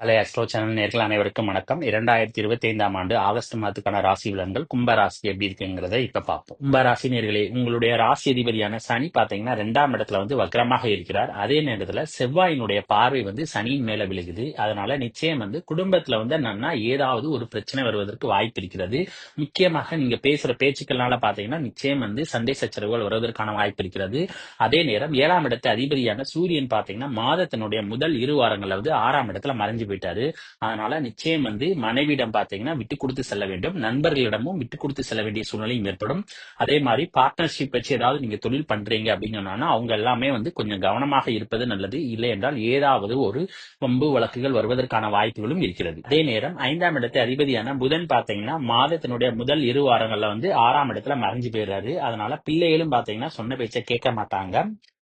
கலை astro channel நேர்கள் அனைவருக்கும் வணக்கம். இரண்டாயிரத்தி இருபத்தி ஐந்தாம் ஆண்டு ஆகஸ்ட் மாதத்துக்கான ராசி விலங்கள் கும்பராசி எப்படி இருக்குங்கிறத இப்ப பார்ப்போம். கும்பராசி நேர்களே உங்களுடைய ராசி அதிபதியான சனி பாத்தீங்கன்னா ரெண்டாம் இடத்துல வந்து வக்ரமாக இருக்கிறார். அதே நேரத்துல செவ்வாயினுடைய பார்வை வந்து சனியின் மேல விழுகுது. அதனால நிச்சயம் வந்து குடும்பத்துல வந்து என்னன்னா ஏதாவது ஒரு பிரச்சனை வருவதற்கு வாய்ப்பு இருக்கிறது. முக்கியமாக நீங்க பேசுற பேச்சுக்கள்னால பாத்தீங்கன்னா நிச்சயம் வந்து சண்டை சச்சரவுகள் வருவதற்கான வாய்ப்பு இருக்கிறது. அதே நேரம் ஏழாம் இடத்து அதிபதியான சூரியன் பாத்தீங்கன்னா மாதத்தினுடைய முதல் இரு வாரங்கள்ல வந்து ஆறாம் இடத்துல மறைஞ்சு போயிட்டாரு அதனால நிச்சயம் வந்து மனைவியிடம் பாத்தீங்கன்னா விட்டு கொடுத்து செல்ல வேண்டும். நண்பர்களிடமும் விட்டு கொடுத்து செல்ல வேண்டிய சூழ்நிலையும் ஏற்படும். அதே மாதிரி பார்ட்னர்ஷிப் வச்சு ஏதாவது நீங்க தொழில் பண்றீங்க அப்படின்னு அவங்க எல்லாமே வந்து கொஞ்சம் கவனமாக இருப்பது நல்லது. இல்லை என்றால் ஏதாவது ஒரு வம்பு வழக்குகள் வருவதற்கான வாய்ப்புகளும் இருக்கிறது. அதே நேரம் ஐந்தாம் இடத்தை அதிபதியான புதன் பாத்தீங்கன்னா மாதத்தினுடைய முதல் இரு வாரங்கள்ல வந்து ஆறாம் இடத்துல மறைஞ்சு போயிடுறாரு. அதனால பிள்ளைகளும் பாத்தீங்கன்னா சொன்ன பேச்சை கேட்க மாட்டாங்க.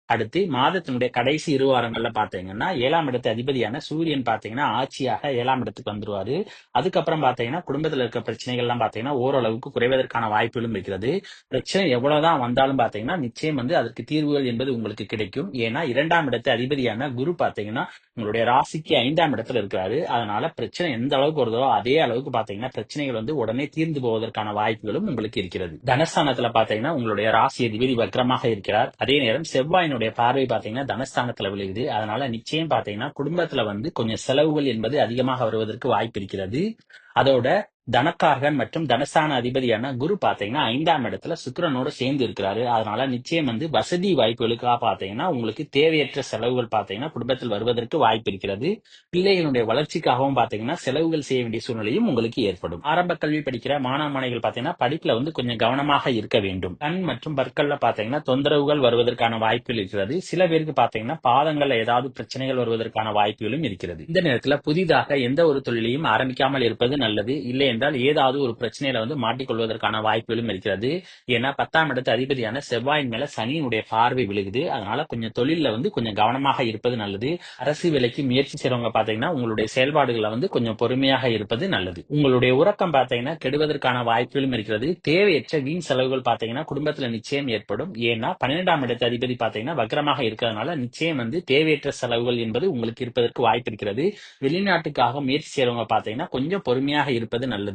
அடுத்து மாதத்தினுடைய கடைசி இரு வாரங்கள்ல பாத்தீங்கன்னா ஏழாம் இடத்து அதிபதியான சூரியன் பாத்தீங்கன்னா ஆட்சியாக ஏழாம் இடத்துக்கு வந்துருவாரு. அதுக்கப்புறம் பாத்தீங்கன்னா குடும்பத்துல இருக்க பிரச்சனைகள் எல்லாம் பாத்தீங்கன்னா ஓரளவுக்கு குறைவதற்கான வாய்ப்புகளும் இருக்கிறது. பிரச்சனை எவ்வளவுதான் வந்தாலும் பாத்தீங்கன்னா நிச்சயம் வந்து அதற்கு தீர்வுகள் என்பது உங்களுக்கு கிடைக்கும். ஏன்னா இரண்டாம் இடத்து அதிபதியான குரு பாத்தீங்கன்னா உங்களுடைய ராசிக்கு ஐந்தாம் இடத்துல இருக்கிறாரு. அதனால பிரச்சனை எந்த அளவுக்கு வருதோ அதே அளவுக்கு பாத்தீங்கன்னா பிரச்சனைகள் வந்து உடனே தீர்ந்து போவதற்கான வாய்ப்புகளும் உங்களுக்கு இருக்கிறது. தனஸ்தானத்துல பாத்தீங்கன்னா உங்களுடைய ராசி அதிபதி வக்ரமாக இருக்கிறார். அதே நேரம் செவ்வாயின் சூரியனுடைய பார்வை பாத்தீங்கன்னா தனஸ்தானத்துல விழுகுது. அதனால நிச்சயம் பாத்தீங்கன்னா குடும்பத்துல வந்து கொஞ்சம் செலவுகள் என்பது அதிகமாக வருவதற்கு வாய்ப்பு இருக்கிறது. அதோட தனக்காரகன் மற்றும் தனஸ்தான அதிபதியான குரு பாத்தீங்கன்னா ஐந்தாம் இடத்துல சுக்கரனோட சேர்ந்து இருக்கிறாரு. அதனால நிச்சயம் வந்து வசதி வாய்ப்புகளுக்காக பாத்தீங்கன்னா உங்களுக்கு தேவையற்ற செலவுகள் பாத்தீங்கன்னா குடும்பத்தில் வருவதற்கு வாய்ப்பு இருக்கிறது. பிள்ளைகளுடைய வளர்ச்சிக்காகவும் பாத்தீங்கன்னா செலவுகள் செய்ய வேண்டிய சூழ்நிலையும் உங்களுக்கு ஏற்படும். ஆரம்ப கல்வி படிக்கிற மாணவ மாணவிகள் பாத்தீங்கன்னா படிப்புல வந்து கொஞ்சம் கவனமாக இருக்க வேண்டும். கண் மற்றும் பற்கள்ல பாத்தீங்கன்னா தொந்தரவுகள் வருவதற்கான வாய்ப்புகள் இருக்கிறது. சில பேருக்கு பாத்தீங்கன்னா பாதங்கள்ல ஏதாவது பிரச்சனைகள் வருவதற்கான வாய்ப்புகளும் இருக்கிறது. இந்த நேரத்துல புதிதாக எந்த ஒரு தொழிலையும் ஆரம்பிக்காமல் இருப்பது நல்லது. இல்லை என்றால் ஏதாவது ஒரு பிரச்சனையில வந்து மாட்டிக்கொள்வதற்கான வாய்ப்புகளும் இருக்கிறது. ஏன்னா பத்தாம் இடத்து அதிபதியான செவ்வாயின் மேல சனியினுடைய பார்வை விழுகுது. அதனால கொஞ்சம் தொழில வந்து கொஞ்சம் கவனமாக இருப்பது நல்லது. அரசு வேலைக்கு முயற்சி செய்றவங்க பாத்தீங்கன்னா உங்களுடைய செயல்பாடுகளை வந்து கொஞ்சம் பொறுமையாக இருப்பது நல்லது. உங்களுடைய உறக்கம் பாத்தீங்கன்னா கெடுவதற்கான வாய்ப்புகளும் இருக்கிறது. தேவையற்ற வீண் செலவுகள் பாத்தீங்கன்னா குடும்பத்துல நிச்சயம் ஏற்படும். ஏன்னா பன்னிரெண்டாம் இடத்து அதிபதி பாத்தீங்கன்னா வக்கரமாக இருக்கிறதுனால நிச்சயம் வந்து தேவையற்ற செலவுகள் என்பது உங்களுக்கு இருப்பதற்கு வாய்ப்பு இருக்கிறது. வெளிநாட்டுக்காக முயற்சி செய்றவங்க பாத்தீங்கன்னா கொஞ்சம் பொறுமையாக இருப்பது நல்லது.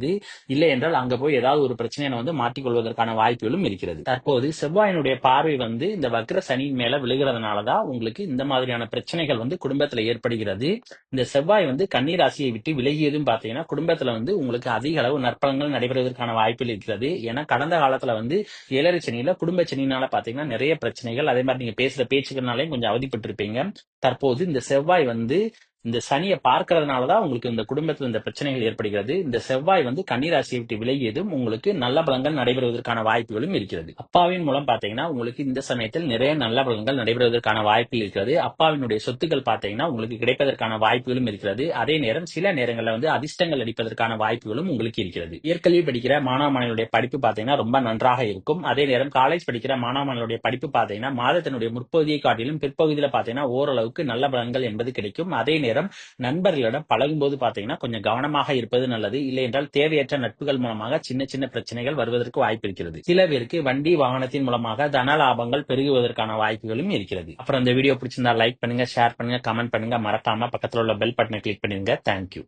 இல்லை என்றால் அங்க போய் ஏதாவது ஒரு பிரச்சனையை வந்து மாட்டிக்கொள்வதற்கான வாய்ப்புகளும் இருக்கிறது. தற்போது செவ்வாயினுடைய பார்வை வந்து இந்த வக்ர சனி மேல விழுகிறதுனாலதான் உங்களுக்கு இந்த மாதிரியான பிரச்சனைகள் வந்து குடும்பத்துல ஏற்படுகிறது. இந்த செவ்வாய் வந்து கன்னிராசியை விட்டு விலகியதும் பாத்தீங்கன்னா குடும்பத்துல வந்து உங்களுக்கு அதிக அளவு நற்பலங்கள் நடைபெறுவதற்கான வாய்ப்புகள் இருக்கிறது. ஏன்னா கடந்த காலத்துல வந்து ஏழரை சனியில குடும்ப சனினால பாத்தீங்கன்னா நிறைய பிரச்சனைகள். அதே மாதிரி நீங்க பேசுற பேச்சுக்கிறனாலையும் கொஞ்சம் அவதிப்பட்டிருப்பீங்க. தற்போது இந்த செவ்வாய் வந்து இந்த சனியை பார்க்கறதுனாலதான் உங்களுக்கு இந்த குடும்பத்தில் இந்த பிரச்சனைகள் ஏற்படுகிறது. இந்த செவ்வாய் வந்து கன்னிராசியை விட்டு விலகியதும் உங்களுக்கு நல்ல பலன்கள் நடைபெறுவதற்கான வாய்ப்புகளும் இருக்கிறது. அப்பாவின் மூலம் பாத்தீங்கன்னா உங்களுக்கு இந்த சமயத்தில் நிறைய நல்ல பலன்கள் நடைபெறுவதற்கான வாய்ப்பு இருக்கிறது. அப்பாவினுடைய சொத்துக்கள் பாத்தீங்கன்னா உங்களுக்கு கிடைப்பதற்கான வாய்ப்புகளும் இருக்கிறது. அதே நேரம் சில நேரங்களில் வந்து அதிர்ஷ்டங்கள் அடிப்பதற்கான வாய்ப்புகளும் உங்களுக்கு இருக்கிறது. இயற்கல்வி படிக்கிற மாணவனுடைய படிப்பு பாத்தீங்கன்னா ரொம்ப நன்றாக இருக்கும். அதே நேரம் காலேஜ் படிக்கிற மாணவனுடைய படிப்பு பாத்தீங்கன்னா மாதத்தினுடைய முற்பகுதியை காட்டிலும் பிற்பகுதியில் பாத்தீங்கன்னா ஓரளவுக்கு நல்ல பலன்கள் என்பது கிடைக்கும். அதே நேரம் நேரம் நண்பர்களிடம் பழகும் போது பாத்தீங்கன்னா கொஞ்சம் கவனமாக இருப்பது நல்லது. இல்லை என்றால் தேவையற்ற நட்புகள் மூலமாக சின்ன சின்ன பிரச்சனைகள் வருவதற்கு வாய்ப்பு இருக்கிறது. சில பேருக்கு வண்டி வாகனத்தின் மூலமாக தன லாபங்கள் பெருகுவதற்கான வாய்ப்புகளும் இருக்கிறது. அப்புறம் இந்த வீடியோ பிடிச்சிருந்தா லைக் பண்ணுங்க ஷேர் பண்ணுங்க கமெண்ட் பண்ணுங்க. மறக்காம பக்கத்தில் உள்ள பெல் பட்டனை கிளிக் பண்ணிருங்க தேங்க்யூ